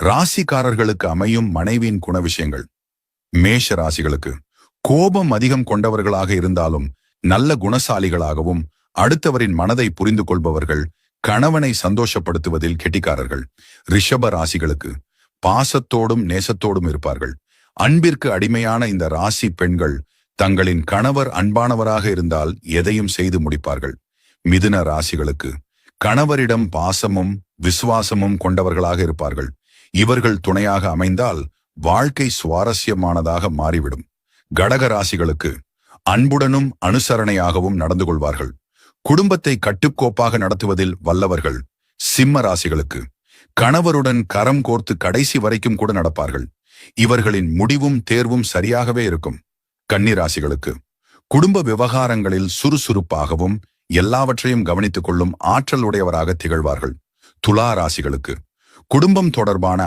ராசிக்காரர்களுக்கு அமையும் மனைவியின் குணவிஷயங்கள் மேஷ ராசிகளுக்கு கோபம் அதிகம் கொண்டவர்களாக இருந்தாலும் நல்ல குணசாலிகளாகவும் அடுத்தவரின் மனதை புரிந்து கொள்பவர்கள் கணவனை சந்தோஷப்படுத்துவதில் கெட்டிக்காரர்கள். ரிஷப ராசிகளுக்கு பாசத்தோடும் நேசத்தோடும் இருப்பார்கள். அன்பிற்கு அடிமையான இந்த ராசி பெண்கள் தங்களின் கணவர் அன்பானவராக இருந்தால் எதையும் செய்து முடிப்பார்கள். மிதுன ராசிகளுக்கு கணவரிடம் பாசமும் விசுவாசமும் கொண்டவர்களாக இருப்பார்கள். இவர்கள் துணையாக அமைந்தால் வாழ்க்கை சுவாரஸ்யமானதாக மாறிவிடும். கடக ராசிகளுக்கு அன்புடனும் அனுசரணையாகவும் நடந்து கொள்வார்கள். குடும்பத்தை கட்டுக்கோப்பாக நடத்துவதில் வல்லவர்கள் சிம்ம ராசிகளுக்கு. கணவருடன் கரம் கோர்த்து கடைசி வரைக்கும் கூட நடப்பார்கள். இவர்களின் முடிவும் தேர்வும் சரியாகவே இருக்கும். கன்னிராசிகளுக்கு குடும்ப விவகாரங்களில் சுறுசுறுப்பாகவும் எல்லாவற்றையும் கவனித்துக் கொள்ளும் ஆற்றல் உடையவராக திகழ்வார்கள். துலா ராசிகளுக்கு குடும்பம் தொடர்பான